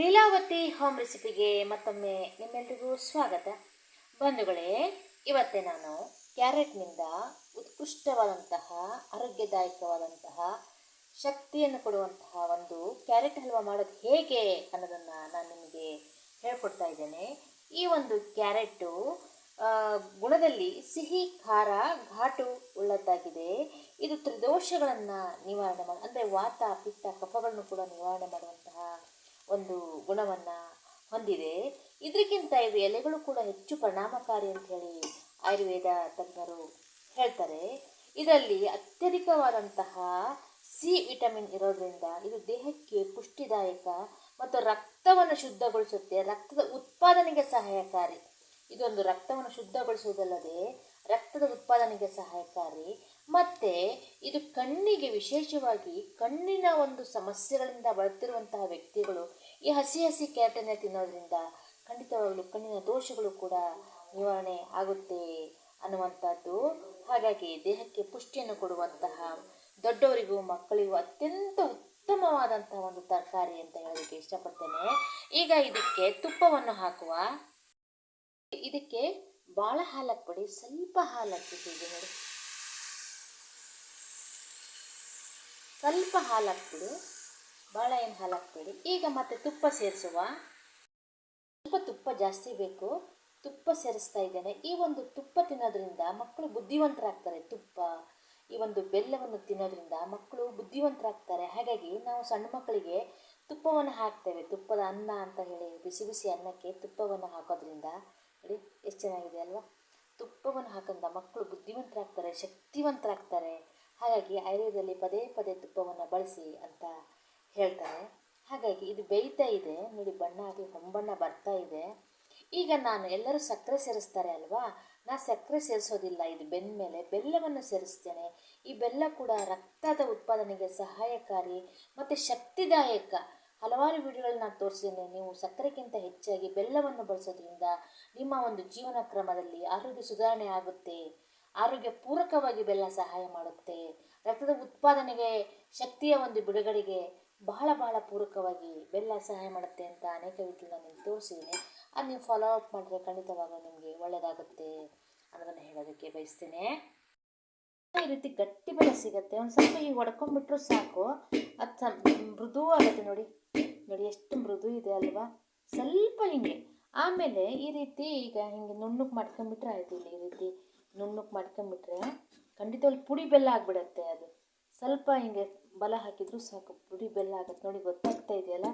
Leelavathi home ರೆಸಿಪಿಗೆ ಮತ್ತೊಮ್ಮೆ ನಿಮ್ಮೆಲ್ರಿಗೂ ಸ್ವಾಗತ. ಬಂಧುಗಳೇ, ಇವತ್ತೇ ನಾನು ಕ್ಯಾರೆಟ್ನಿಂದ ಉತ್ಕೃಷ್ಟವಾದಂತಹ, ಆರೋಗ್ಯದಾಯಕವಾದಂತಹ, ಶಕ್ತಿಯನ್ನು ಕೊಡುವಂತಹ ಒಂದು ಕ್ಯಾರೆಟ್ ಹಲ್ವಾ ಮಾಡೋದು ಹೇಗೆ ಅನ್ನೋದನ್ನು ನಾನು ನಿಮಗೆ ಹೇಳ್ಕೊಡ್ತಾ ಇದ್ದೇನೆ. ಈ ಒಂದು ಕ್ಯಾರೆಟು ಗುಣದಲ್ಲಿ ಸಿಹಿ, ಖಾರ, ಘಾಟು ಉಳ್ಳದ್ದಾಗಿದೆ. ಇದು ತ್ರಿದೋಷಗಳನ್ನು ನಿವಾರಣೆ ಮಾಡಿ, ಅಂದರೆ ವಾತ, ಪಿತ್ತ ಕಫಗಳನ್ನು ಕೂಡ ನಿವಾರಣೆ ಮಾಡುವಂತಹ ಒಂದು ಗುಣವನ್ನು ಹೊಂದಿದೆ. ಇದಕ್ಕಿಂತ ಇದು ಎಲೆಗಳು ಕೂಡ ಹೆಚ್ಚು ಪರಿಣಾಮಕಾರಿ ಅಂತ ಹೇಳಿ ಆಯುರ್ವೇದ ತಜ್ಞರು ಹೇಳ್ತಾರೆ. ಇದರಲ್ಲಿ ಅತ್ಯಧಿಕವಾದಂತಹ ಸಿ ವಿಟಮಿನ್ ಇರೋದ್ರಿಂದ ಇದು ದೇಹಕ್ಕೆ ಪುಷ್ಟಿದಾಯಕ ಮತ್ತು ರಕ್ತವನ್ನು ಶುದ್ಧಗೊಳಿಸುತ್ತೆ. ರಕ್ತದ ಉತ್ಪಾದನೆಗೆ ಸಹಾಯಕಾರಿ. ಇದೊಂದು ರಕ್ತವನ್ನು ಶುದ್ಧಗೊಳಿಸುವುದಲ್ಲದೆ ರಕ್ತದ ಉತ್ಪಾದನೆಗೆ ಸಹಾಯಕಾರಿ. ಮತ್ತು ಇದು ಕಣ್ಣಿಗೆ ವಿಶೇಷವಾಗಿ ಕಣ್ಣಿನ ಒಂದು ಸಮಸ್ಯೆಗಳಿಂದ ಬಳಲ್ತಿರುವಂತಹ ವ್ಯಕ್ತಿಗಳು ಈ ಹಸಿ ಹಸಿ ಕ್ಯಾರೆಟನ್ನು ತಿನ್ನೋದ್ರಿಂದ ಖಂಡಿತವಾಗಲೂ ಕಣ್ಣಿನ ದೋಷಗಳು ಕೂಡ ನಿವಾರಣೆ ಆಗುತ್ತೆ ಅನ್ನುವಂಥದ್ದು. ಹಾಗಾಗಿ ದೇಹಕ್ಕೆ ಪುಷ್ಟಿಯನ್ನು ಕೊಡುವಂತಹ ದೊಡ್ಡವರಿಗೂ ಮಕ್ಕಳಿಗೂ ಅತ್ಯಂತ ಉತ್ತಮವಾದಂತಹ ಒಂದು ತರಕಾರಿ ಅಂತ ಹೇಳೋದಕ್ಕೆ ಇಷ್ಟಪಡ್ತೇನೆ. ಈಗ ಇದಕ್ಕೆ ತುಪ್ಪವನ್ನು ಹಾಕುವ. ಇದಕ್ಕೆ ಭಾಳ ಹಾಲಕ್ಕೆ ಪಡಿ ಸ್ವಲ್ಪ ಹಾಲು ಹೀಗೆ ನೋಡಿ. ಸ್ವಲ್ಪ ಹಾಲು ಹಾಕ್ಬಿಡಿ ಭಾಳ ಏನು ಹಾಲು ಹಾಕ್ಬೇಡಿ ಈಗ ಮತ್ತೆ ತುಪ್ಪ ಸೇರಿಸುವ. ಸ್ವಲ್ಪ ತುಪ್ಪ ಜಾಸ್ತಿ ಬೇಕು. ತುಪ್ಪ ಸೇರಿಸ್ತಾ ಇದ್ದೇನೆ. ಈ ಒಂದು ತುಪ್ಪ ತಿನ್ನೋದ್ರಿಂದ ಮಕ್ಕಳು ಬುದ್ಧಿವಂತರಾಗ್ತಾರೆ. ತುಪ್ಪ, ಈ ಒಂದು ಬೆಲ್ಲವನ್ನು ತಿನ್ನೋದ್ರಿಂದ ಮಕ್ಕಳು ಬುದ್ಧಿವಂತರಾಗ್ತಾರೆ. ಹಾಗಾಗಿ ನಾವು ಸಣ್ಣ ಮಕ್ಕಳಿಗೆ ತುಪ್ಪವನ್ನು ಹಾಕ್ತೇವೆ. ತುಪ್ಪದ ಅನ್ನ ಅಂತ ಹೇಳಿ ಬಿಸಿ ಬಿಸಿ ಅನ್ನಕ್ಕೆ ತುಪ್ಪವನ್ನು ಹಾಕೋದ್ರಿಂದ, ನೋಡಿ, ಎಷ್ಟು ಚೆನ್ನಾಗಿದೆ ಅಲ್ವಾ? ತುಪ್ಪವನ್ನು ಹಾಕೋದ್ರಿಂದ ಮಕ್ಕಳು ಬುದ್ಧಿವಂತರಾಗ್ತಾರೆ, ಶಕ್ತಿವಂತರಾಗ್ತಾರೆ. ಹಾಗಾಗಿ ಆಯುರ್ವೇದದಲ್ಲಿ ಪದೇ ಪದೇ ತುಪ್ಪವನ್ನು ಬಳಸಿ ಅಂತ ಹೇಳ್ತಾರೆ. ಹಾಗಾಗಿ ಇದು ಬೇಯ್ತಾ ಇದೆ. ನೋಡಿ ಬಣ್ಣ ಹಾಗೆ ಹೊಂಬಣ್ಣ ಬರ್ತಾ ಇದೆ. ಈಗ ನಾನು ಎಲ್ಲರೂ ಸಕ್ಕರೆ ಸೇರಿಸ್ತಾರೆ ಅಲ್ವಾ? ನಾ ಸಕ್ಕರೆ ಸೇರಿಸೋದಿಲ್ಲ. ಇದು ಬೆಂದ ಮೇಲೆ ಬೆಲ್ಲವನ್ನು ಸೇರಿಸ್ತೇನೆ. ಈ ಬೆಲ್ಲ ಕೂಡ ರಕ್ತದ ಉತ್ಪಾದನೆಗೆ ಸಹಾಯಕಾರಿ ಮತ್ತು ಶಕ್ತಿದಾಯಕ. ಹಲವಾರು ವಿಡಿಯೋಗಳನ್ನ ನಾನು ತೋರಿಸಿದ್ದೇನೆ. ನೀವು ಸಕ್ಕರೆಗಿಂತ ಹೆಚ್ಚಾಗಿ ಬೆಲ್ಲವನ್ನು ಬಳಸೋದ್ರಿಂದ ನಿಮ್ಮ ಒಂದು ಜೀವನ ಕ್ರಮದಲ್ಲಿ ಆರೋಗ್ಯ ಸುಧಾರಣೆ ಆಗುತ್ತೆ. ಆರೋಗ್ಯ ಪೂರಕವಾಗಿ ಬೆಲ್ಲ ಸಹಾಯ ಮಾಡುತ್ತೆ. ರಕ್ತದ ಉತ್ಪಾದನೆಗೆ, ಶಕ್ತಿಯ ಒಂದು ಬಿಡುಗಡೆಗೆ ಬಹಳ ಬಹಳ ಪೂರಕವಾಗಿ ಬೆಲ್ಲ ಸಹಾಯ ಮಾಡುತ್ತೆ ಅಂತ ಅನೇಕ ವಿಡಿಯೋ ನಾನು ನಿಮ್ಗೆ ತೋರಿಸಿದ್ದೀನಿ ಅದು ನೀವು ಫಾಲೋ ಅಪ್ ಮಾಡಿದ್ರೆ ಖಂಡಿತವಾಗಲೂ ನಿಮಗೆ ಒಳ್ಳೆಯದಾಗುತ್ತೆ ಅನ್ನೋದನ್ನು ಹೇಳೋದಕ್ಕೆ ಬಯಸ್ತೇನೆ. ಈ ರೀತಿ ಗಟ್ಟಿ ಬೆಲ್ಲ ಸಿಗುತ್ತೆ. ಒಂದು ಸ್ವಲ್ಪ ಈಗ ಒಡ್ಕೊಂಡ್ಬಿಟ್ರು ಸಾಕು. ಅದು ಸ- ಮೃದು ಆಗುತ್ತೆ ನೋಡಿ. ನೋಡಿ ಎಷ್ಟು ಮೃದು ಇದೆ ಅಲ್ವಾ? ಸ್ವಲ್ಪ ಹಿಂಗೆ. ಆಮೇಲೆ ಈ ರೀತಿ ಈಗ ಹಿಂಗೆ ನುಣ್ಣಗೆ ಮಾಡ್ಕೊಂಬಿಟ್ರೆ ಆಯಿತು ಇಲ್ಲಿ ಈ ರೀತಿ ನುಣ್ಣಗೆ ಮಾಡ್ಕೊಂಬಿಟ್ರೆ ಖಂಡಿತವಾಗಿ ಪುಡಿ ಬೆಲ್ಲ ಆಗಿಬಿಡತ್ತೆ ಅದು. ಸ್ವಲ್ಪ ಹಿಂಗೆ ಬಲ ಹಾಕಿದ್ರು ಸಾಕು. ಪುಡಿ ಬೆಲ್ಲ ಆಗುತ್ತೆ ನೋಡಿ, ಗೊತ್ತಾಗ್ತಾ ಇದೆಯಲ್ಲ?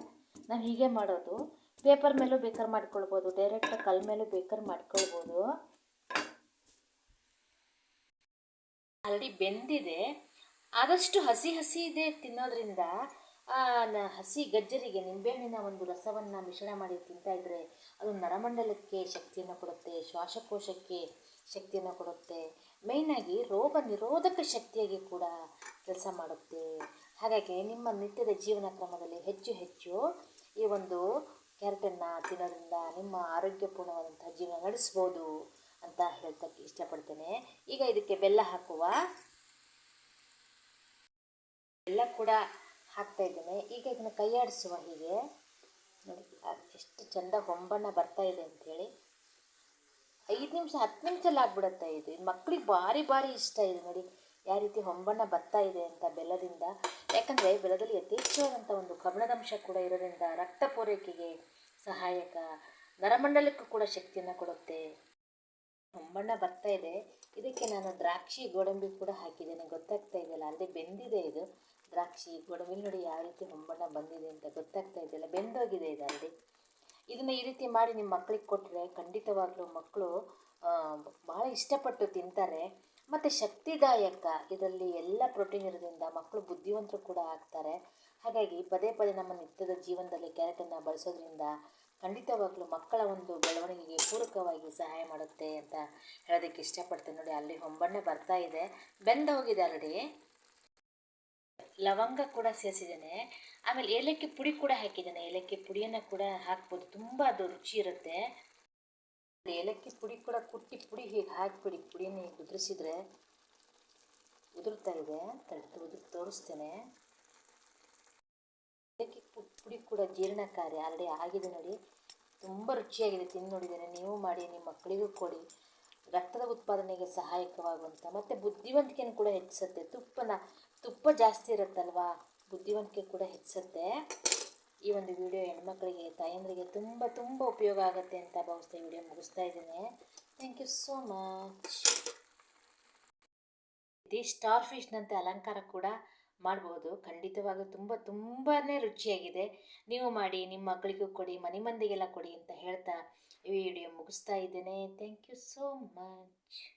ನಾವು ಹೀಗೆ ಮಾಡೋದು. ಪೇಪರ್ ಮೇಲೂ ಬೇಕಾದ್ರೆ ಮಾಡ್ಕೊಳ್ಬೋದು. ಡೈರೆಕ್ಟಾಗಿ ಕಲ್ ಮೇಲೂ ಬೇಕಾದ್ರೆ ಮಾಡ್ಕೊಳ್ಬೋದು. ಆಲ್ರೆಡಿ ಬೆಂದಿದೆ. ಆದಷ್ಟು ಹಸಿ ಹಸಿ ಇದೆ ತಿನ್ನೋದ್ರಿಂದ. ಹಸಿ ಗಜ್ಜರಿಗೆ, ನಿಂಬೆಹಣ್ಣಿನ ಒಂದು ರಸವನ್ನು ಮಿಶ್ರಣ ಮಾಡಿ ತಿಂತಾ ಇದ್ರೆ ಅದು ನರಮಂಡಲಕ್ಕೆ ಶಕ್ತಿಯನ್ನು ಕೊಡುತ್ತೆ, ಶ್ವಾಸಕೋಶಕ್ಕೆ ಶಕ್ತಿಯನ್ನು ಕೊಡುತ್ತೆ. ಮೇಯ್ನಾಗಿ ರೋಗ ನಿರೋಧಕ ಶಕ್ತಿಯಾಗಿ ಕೂಡ ಕೆಲಸ ಮಾಡುತ್ತೆ. ಹಾಗಾಗಿ ನಿಮ್ಮ ನಿತ್ಯದ ಜೀವನ ಕ್ರಮದಲ್ಲಿ ಹೆಚ್ಚು ಹೆಚ್ಚು ಈ ಒಂದು ಕ್ಯಾರೆಟನ್ನು ತಿನ್ನೋದ್ರಿಂದ ನಿಮ್ಮ ಆರೋಗ್ಯಪೂರ್ಣವಾದಂಥ ಜೀವನ ನಡೆಸ್ಬೋದು ಅಂತ ಹೇಳ್ತಕ್ಕೆ ಇಷ್ಟಪಡ್ತೇನೆ. ಈಗ ಇದಕ್ಕೆ ಬೆಲ್ಲ ಹಾಕುವ ಬೆಲ್ಲ ಕೂಡ ಹಾಕ್ತಾ ಇದ್ದೇನೆ. ಈಗ ಇದನ್ನು ಕೈಯಾಡಿಸುವ ಹೀಗೆ. ನೋಡಿ ಎಷ್ಟು ಚೆಂದ ಹೊಂಬಣ್ಣ ಬರ್ತಾ ಇದೆ ಅಂಥೇಳಿ ಐದು ನಿಮಿಷ, ಹತ್ತು ನಿಮಿಷಲ್ಲಿ ಆಗ್ಬಿಡುತ್ತೆ ಇದು. ಇದು ಮಕ್ಳಿಗೆ ಭಾರಿ ಭಾರಿ ಇಷ್ಟ ಇದೆ ನೋಡಿ. ಯಾವ ರೀತಿ ಹೊಂಬಣ್ಣ ಬರ್ತಾ ಇದೆ ಅಂತ ಬೆಲ್ಲದಿಂದ ಯಾಕಂದರೆ ಬೆಲ್ಲದಲ್ಲಿ ಯಥೇಚ್ಛವಾದಂಥ ಒಂದು ಕಬಣದಂಶ ಕೂಡ ಇರೋದ್ರಿಂದ ರಕ್ತ ಪೂರೈಕೆಗೆ ಸಹಾಯಕ, ನರಮಂಡಲಕ್ಕೂ ಕೂಡ ಶಕ್ತಿಯನ್ನು ಕೊಡುತ್ತೆ. ಹೊಂಬಣ್ಣ ಬರ್ತಾ ಇದೆ. ಇದಕ್ಕೆ ನಾನು ದ್ರಾಕ್ಷಿ, ಗೋಡಂಬಿ ಕೂಡ ಹಾಕಿದ್ದೇನೆ. ಗೊತ್ತಾಗ್ತಾ ಇದೆಯಲ್ಲ? ಅಲ್ಲದೆ ಬೆಂದಿದೆ ಇದು. ದ್ರಾಕ್ಷಿ, ಗೋಡಂಬಿ ನೋಡಿ ಯಾವ ರೀತಿ ಹೊಂಬಣ್ಣ ಬಂದಿದೆ ಅಂತ ಗೊತ್ತಾಗ್ತಾ ಇದೆಯಲ್ಲ? ಬೆಂದೋಗಿದೆ ಇದು ಅಲ್ಲಿ. ಇದನ್ನು ಈ ರೀತಿ ಮಾಡಿ ನಿಮ್ಮ ಮಕ್ಕಳಿಗೆ ಕೊಟ್ಟರೆ ಖಂಡಿತವಾಗ್ಲೂ ಮಕ್ಕಳು ಭಾಳ ಇಷ್ಟಪಟ್ಟು ತಿಂತಾರೆ. ಮತ್ತು ಶಕ್ತಿದಾಯಕ ಇದರಲ್ಲಿ ಎಲ್ಲ ಪ್ರೋಟೀನ್ ಇರೋದ್ರಿಂದ ಮಕ್ಕಳು ಬುದ್ಧಿವಂತರು ಕೂಡ ಆಗ್ತಾರೆ. ಹಾಗಾಗಿ ಪದೇ ಪದೇ ನಮ್ಮ ನಿತ್ಯದ ಜೀವನದಲ್ಲಿ ಕ್ಯಾರೆಟನ್ನು ಬಳಸೋದ್ರಿಂದ ಖಂಡಿತವಾಗ್ಲೂ ಮಕ್ಕಳ ಒಂದು ಬೆಳವಣಿಗೆಗೆ ಪೂರಕವಾಗಿ ಸಹಾಯ ಮಾಡುತ್ತೆ ಅಂತ ಹೇಳೋದಕ್ಕೆ ಇಷ್ಟಪಡ್ತೀನಿ. ನೋಡಿ, ಅಲ್ಲಿ ಹೊಂಬಣ್ಣೆ ಬರ್ತಾ ಇದೆ. ಬೆಂದ ಹೋಗಿದೆ ಆಲ್ರೆಡಿ. ಲವಂಗ ಕೂಡ ಸೇರಿಸಿದ್ದೇನೆ. ಆಮೇಲೆ ಏಲಕ್ಕಿ ಪುಡಿ ಕೂಡ ಹಾಕಿದ್ದೇನೆ. ಏಲಕ್ಕಿ ಪುಡಿಯನ್ನು ಕೂಡ ಹಾಕ್ಬೋದು. ತುಂಬ ಅದು ರುಚಿ ಇರುತ್ತೆ. ಏಲಕ್ಕಿ ಪುಡಿ ಕೂಡ ಕುಟ್ಟಿ ಪುಡಿ ಹೀಗೆ ಹಾಕಿಬಿಡಿ. ಪುಡಿಯನ್ನು ಹೀಗೆ ಉದುರಿಸಿದ್ರೆ ಉದುರ್ತಾ ಇದೆ ತಟ್ಟು ಉದುರು ತೋರಿಸ್ತೇನೆ. ಏಲಕ್ಕಿ ಪುಡಿ ಕೂಡ ಕೂಡ ಜೀರ್ಣಕಾರಿ ಆಲ್ರೆಡಿ ಆಗಿದೆ ನೋಡಿ. ತುಂಬ ರುಚಿಯಾಗಿದೆ. ತಿಂದು ನೋಡಿದ್ದೇನೆ. ನೀವು ಮಾಡಿ, ನಿಮ್ಮ ಮಕ್ಕಳಿಗೂ ಕೊಡಿ. ರಕ್ತದ ಉತ್ಪಾದನೆಗೆ ಸಹಾಯಕವಾಗುವಂಥ ಮತ್ತು ಬುದ್ಧಿವಂತಿಕೆಯನ್ನು ಕೂಡ ಹೆಚ್ಚಿಸುತ್ತೆ. ತುಪ್ಪನ, ತುಪ್ಪ ಜಾಸ್ತಿ ಇರುತ್ತಲ್ವಾ? ಬುದ್ಧಿವಂತಿಕೆ ಕೂಡ ಹೆಚ್ಚಿಸುತ್ತೆ. ಈ ಒಂದು ವಿಡಿಯೋ ಹೆಣ್ಮಕ್ಳಿಗೆ, ತಾಯಂದ್ರಿಗೆ ತುಂಬ ತುಂಬ ಉಪಯೋಗ ಆಗುತ್ತೆ ಅಂತ ಭಾವಿಸ್ತಾ ವಿಡಿಯೋ ಮುಗಿಸ್ತಾ ಇದ್ದೀನಿ. Thank you so much star ಫಿಶ್ನಂತೆ ಅಲಂಕಾರ ಕೂಡ ಮಾಡಬಹುದು ಖಂಡಿತವಾಗೂ ತುಂಬ ತುಂಬಾ ರುಚಿಯಾಗಿದೆ. ನೀವು ಮಾಡಿ, ನಿಮ್ಮ ಮಕ್ಕಳಿಗೂ ಕೊಡಿ, ಮನೆ ಮಂದಿಗೆಲ್ಲ ಕೊಡಿ ಅಂತ ಹೇಳ್ತಾ ಈ ವಿಡಿಯೋ ಮುಗಿಸ್ತಾ ಇದ್ದೇನೆ. Thank you so much